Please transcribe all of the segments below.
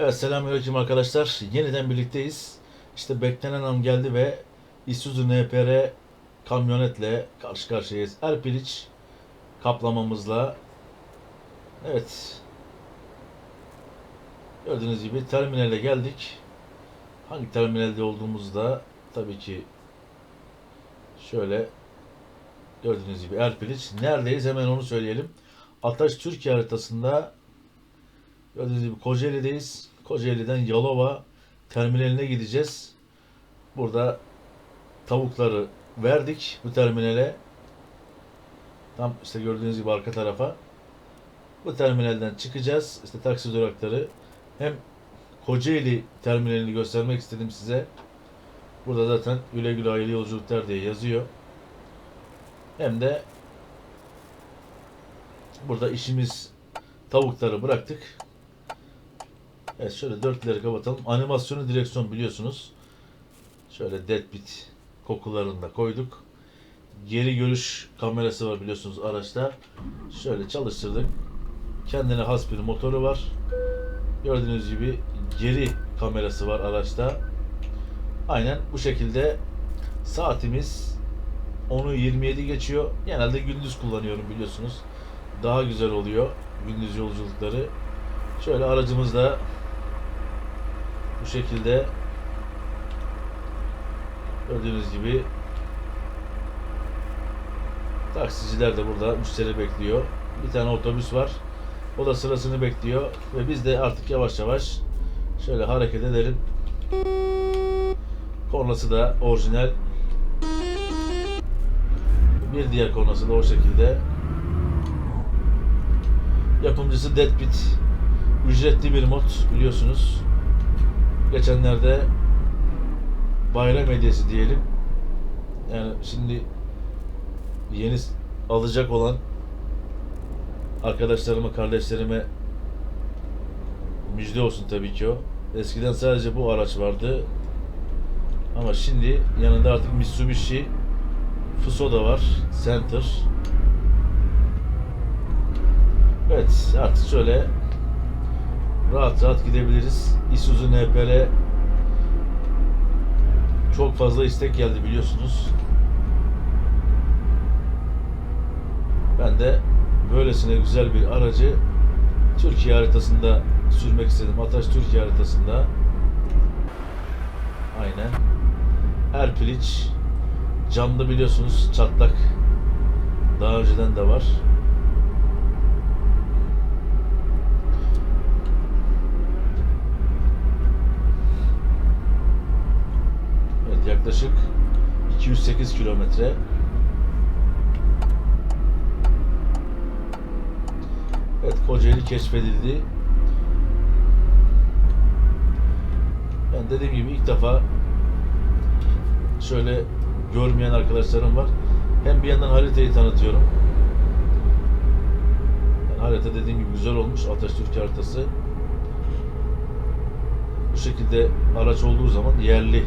Evet selamünaleyküm arkadaşlar. Yeniden birlikteyiz. İşte beklenen an geldi ve Isuzu NPR kamyonetle karşı karşıyayız. Erpiliç kaplamamızla. Evet. Gördüğünüz gibi terminale geldik. Hangi terminalde olduğumuzda tabii ki şöyle gördüğünüz gibi Erpiliç. Neredeyiz hemen onu söyleyelim. Ataş Türkiye haritasında Gördüğünüz gibi Kocaeli'deyiz. Kocaeli'den Yalova terminaline gideceğiz. Burada tavukları verdik bu terminale. Tam işte gördüğünüz gibi arka tarafa. Bu terminalden çıkacağız. İşte taksi durakları. Hem Kocaeli terminalini göstermek istedim size. Burada zaten güle güle hayırlı yolculuklar diye yazıyor. Hem de burada işimiz tavukları bıraktık. Evet şöyle dörtleri kapatalım. Animasyonu direksiyon biliyorsunuz. Şöyle deadbeat kokularını da koyduk. Geri görüş kamerası var biliyorsunuz araçta. Şöyle çalıştırdık. Kendine has bir motoru var. Gördüğünüz gibi geri kamerası var araçta. Aynen bu şekilde saatimiz 10'u 27 geçiyor. Genelde gündüz kullanıyorum biliyorsunuz. Daha güzel oluyor gündüz yolculukları. Şöyle aracımız da şekilde gördüğünüz gibi taksiciler de burada müşteri bekliyor. Bir tane otobüs var. O da sırasını bekliyor ve biz de artık yavaş yavaş şöyle hareket edelim. Kornası da orijinal. Bir diğer kornası da o şekilde. Yapımcısı Deadbeat. Ücretli bir mod biliyorsunuz. Geçenlerde bayram hediyesi diyelim. Yani şimdi yeni alacak olan arkadaşlarıma, kardeşlerime müjde olsun tabii ki o. Eskiden sadece bu araç vardı. Ama şimdi yanında artık Mitsubishi Fuso da var. Center. Evet artık şöyle rahat rahat gidebiliriz. Isuzu NPR çok fazla istek geldi biliyorsunuz. Ben de böylesine güzel bir aracı Türkiye haritasında sürmek istedim. Ataş Türkiye haritasında. Aynen. Erpiliç camda biliyorsunuz çatlak daha önceden de var. Kilometre. Evet Kocaeli keşfedildi. Ben dediğim gibi ilk defa şöyle görmeyen arkadaşlarım var. Hem bir yandan haritayı tanıtıyorum. Yani harita dediğim gibi güzel olmuş. Atatürk haritası. Bu şekilde araç olduğu zaman yerli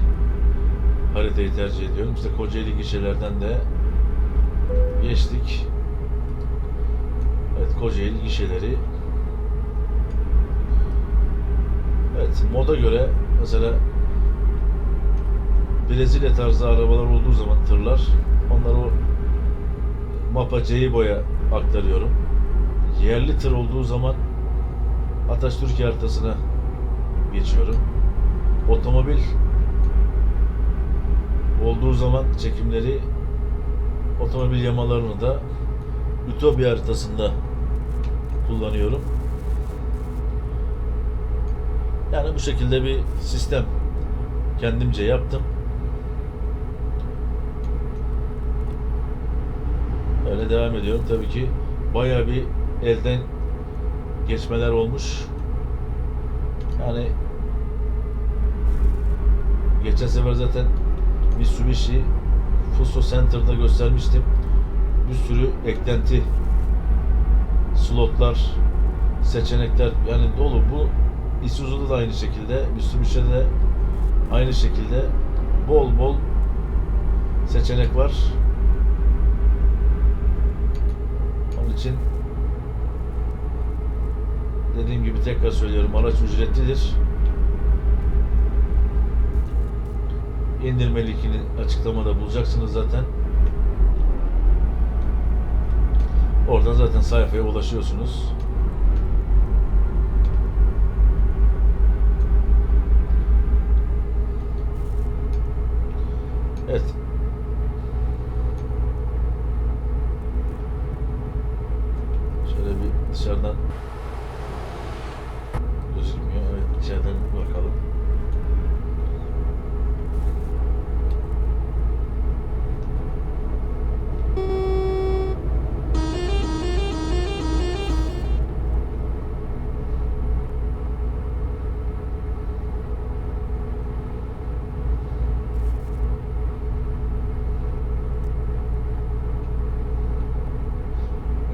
haritayı tercih ediyorum. İşte Kocaeli gişelerden de geçtik. Evet Kocaeli gişeleri. Evet moda göre mesela Brezilya tarzı arabalar olduğu zaman tırlar onları o mapa Ceybo'ya aktarıyorum. Yerli tır olduğu zaman Ataş Türkiye haritasına geçiyorum. Otomobil olduğu zaman çekimleri otomobil yamalarını da Ütopya haritasında kullanıyorum. Yani bu şekilde bir sistem kendimce yaptım. Öyle devam ediyorum. Tabii ki bayağı bir elden geçmeler olmuş. Yani geçen sefer zaten Mitsubishi Fuso Center'da göstermiştim. Bir sürü eklenti slotlar, seçenekler yani dolu. Bu Isuzu'da da aynı şekilde, Mitsubishi'de de aynı şekilde bol bol seçenek var. Onun için dediğim gibi tekrar söylüyorum araç ücretlidir. İndirme linkini açıklamada bulacaksınız zaten. Oradan zaten sayfaya ulaşıyorsunuz. Evet. Şöyle bir dışarıdan gözükmüyor. Evet içeriden bakalım.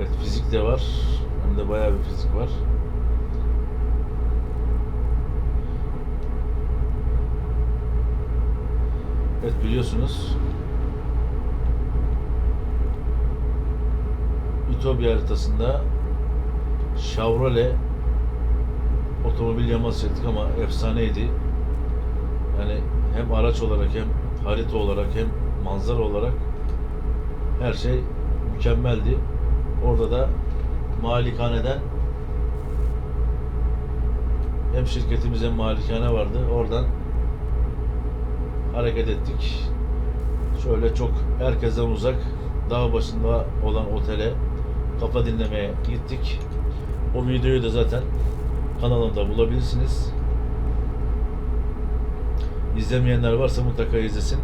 Evet fizik de var. Hem de bayağı bir fizik var. Evet biliyorsunuz Ütopya haritasında Chevrolet otomobil yaması ettik ama efsaneydi. Yani hem araç olarak hem harita olarak hem manzara olarak her şey mükemmeldi. Orada da malikaneden hem şirketimiz hem malikane vardı. Oradan hareket ettik. Şöyle çok herkesten uzak dağ başında olan otele kafa dinlemeye gittik. O videoyu da zaten kanalımda bulabilirsiniz. İzlemeyenler varsa mutlaka izlesin.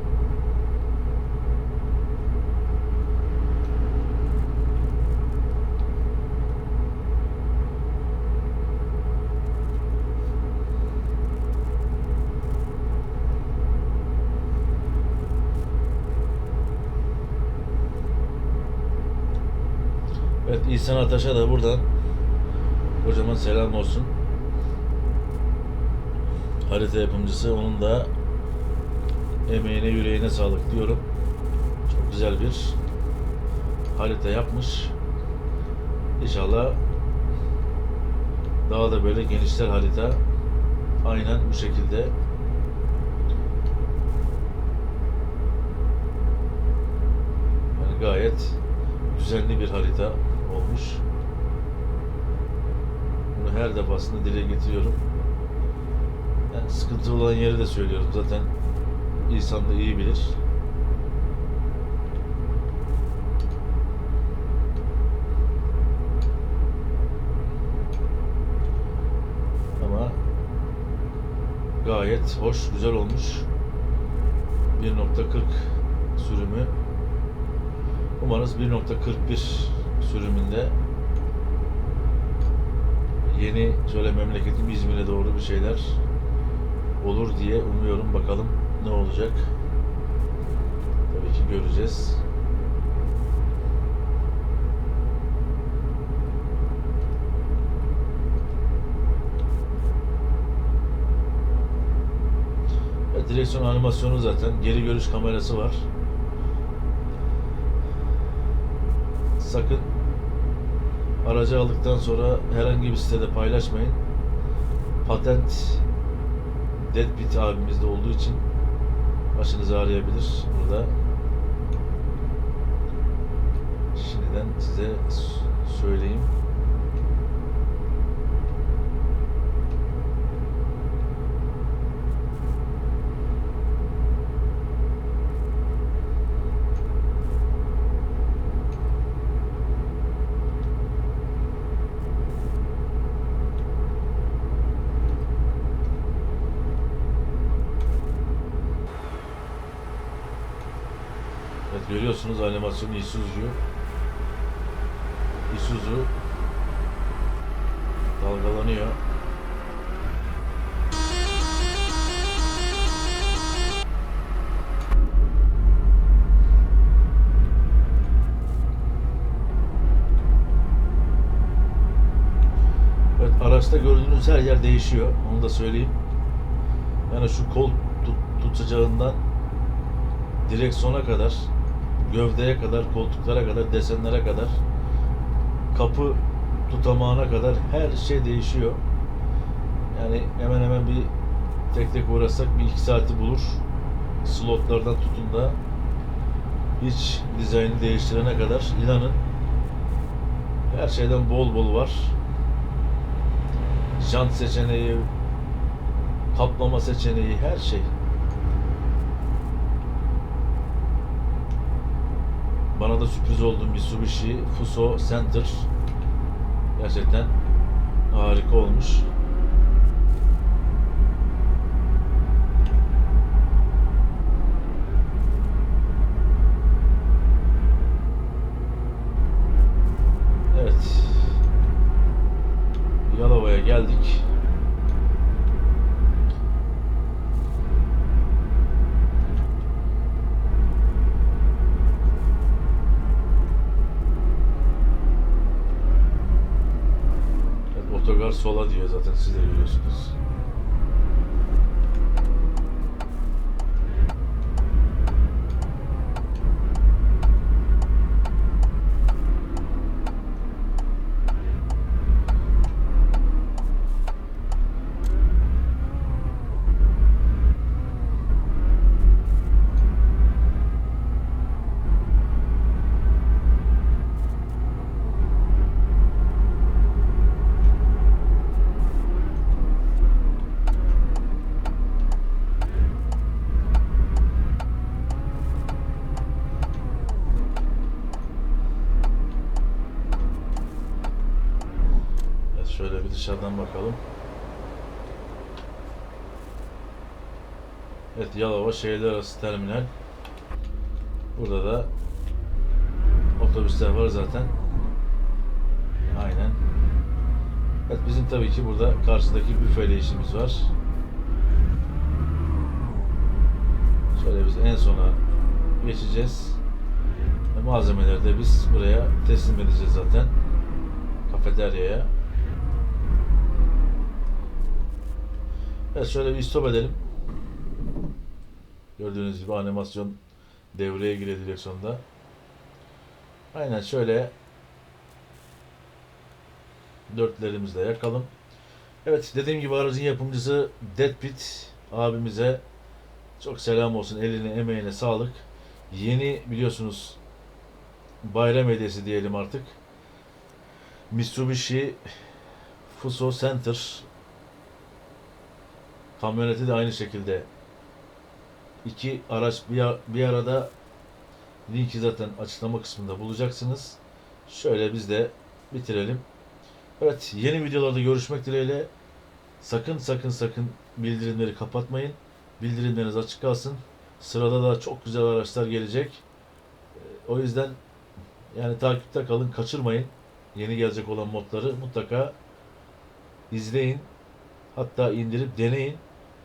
Evet İhsan Ataş'a da buradan kocaman selam olsun. Harita yapımcısı onun da emeğine yüreğine sağlık diyorum. Çok güzel bir harita yapmış. İnşallah daha da böyle genişler harita. Aynen bu şekilde. Yani gayet düzenli bir harita olmuş. Bunu her defasında dile getiriyorum. Yani sıkıntı olan yeri de söylüyorum. Zaten insan da iyi bilir. Ama gayet hoş, güzel olmuş. 1.40 sürümü Umarız 1.41 sürümünde yeni şöyle memleketim İzmir'e doğru bir şeyler olur diye umuyorum. Bakalım ne olacak. Tabii ki göreceğiz. Evet, direksiyon animasyonu zaten. Geri görüş kamerası var. sakın aracı aldıktan sonra herhangi bir sitede paylaşmayın. Patent Deadbeat abimizde olduğu için başınızı ağrıyabilir burada. Şimdiden size söyleyeyim. Görüyorsunuz animasyonu Isuzu. Isuzu dalgalanıyor. Evet araçta gördüğünüz her yer değişiyor. Onu da söyleyeyim. Yani şu kol tut- tutacağından direksiyona kadar, gövdeye kadar, koltuklara kadar, desenlere kadar, kapı tutamağına kadar her şey değişiyor. Yani hemen hemen bir tek tek uğraşsak bir iki saati bulur. Slotlardan tutun da hiç dizaynı değiştirene kadar inanın her şeyden bol bol var. Jant seçeneği, kaplama seçeneği, her şey. Bana da sürpriz oldu Mitsubishi Fuso Center. Gerçekten harika olmuş. Evet. Yalova'ya geldik. Evet, otogar sola diyor zaten siz de görüyorsunuz. Evet, şöyle bir dışarıdan bakalım. Evet Yalova şehirler arası terminal. Burada da otobüsler var zaten. Aynen. Evet bizim tabii ki burada karşıdaki büfeyle işimiz var. Şöyle biz en sona geçeceğiz. Ve malzemeleri de biz buraya teslim edeceğiz zaten. Kafeteryaya. Evet şöyle bir stop edelim. Gördüğünüz gibi animasyon devreye giriyor direksiyonda. Aynen şöyle dörtlerimizle yakalım. Evet dediğim gibi aracın yapımcısı Deadpit abimize çok selam olsun. Eline emeğine sağlık. Yeni biliyorsunuz bayram hediyesi diyelim artık. Mitsubishi Fuso Center kamyoneti de aynı şekilde iki araç bir, bir arada linki zaten açıklama kısmında bulacaksınız. Şöyle biz de bitirelim. Evet yeni videolarda görüşmek dileğiyle sakın sakın sakın bildirimleri kapatmayın. Bildirimleriniz açık kalsın. Sırada da çok güzel araçlar gelecek. Ee, O yüzden yani takipte kalın, kaçırmayın. Yeni gelecek olan modları mutlaka izleyin. Hatta indirip deneyin.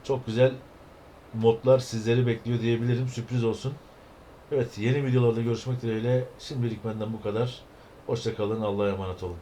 Çok güzel modlar sizleri bekliyor diyebilirim. Sürpriz olsun. Evet yeni videolarda görüşmek dileğiyle. Şimdilik benden bu kadar. Hoşça kalın. Allah'a emanet olun.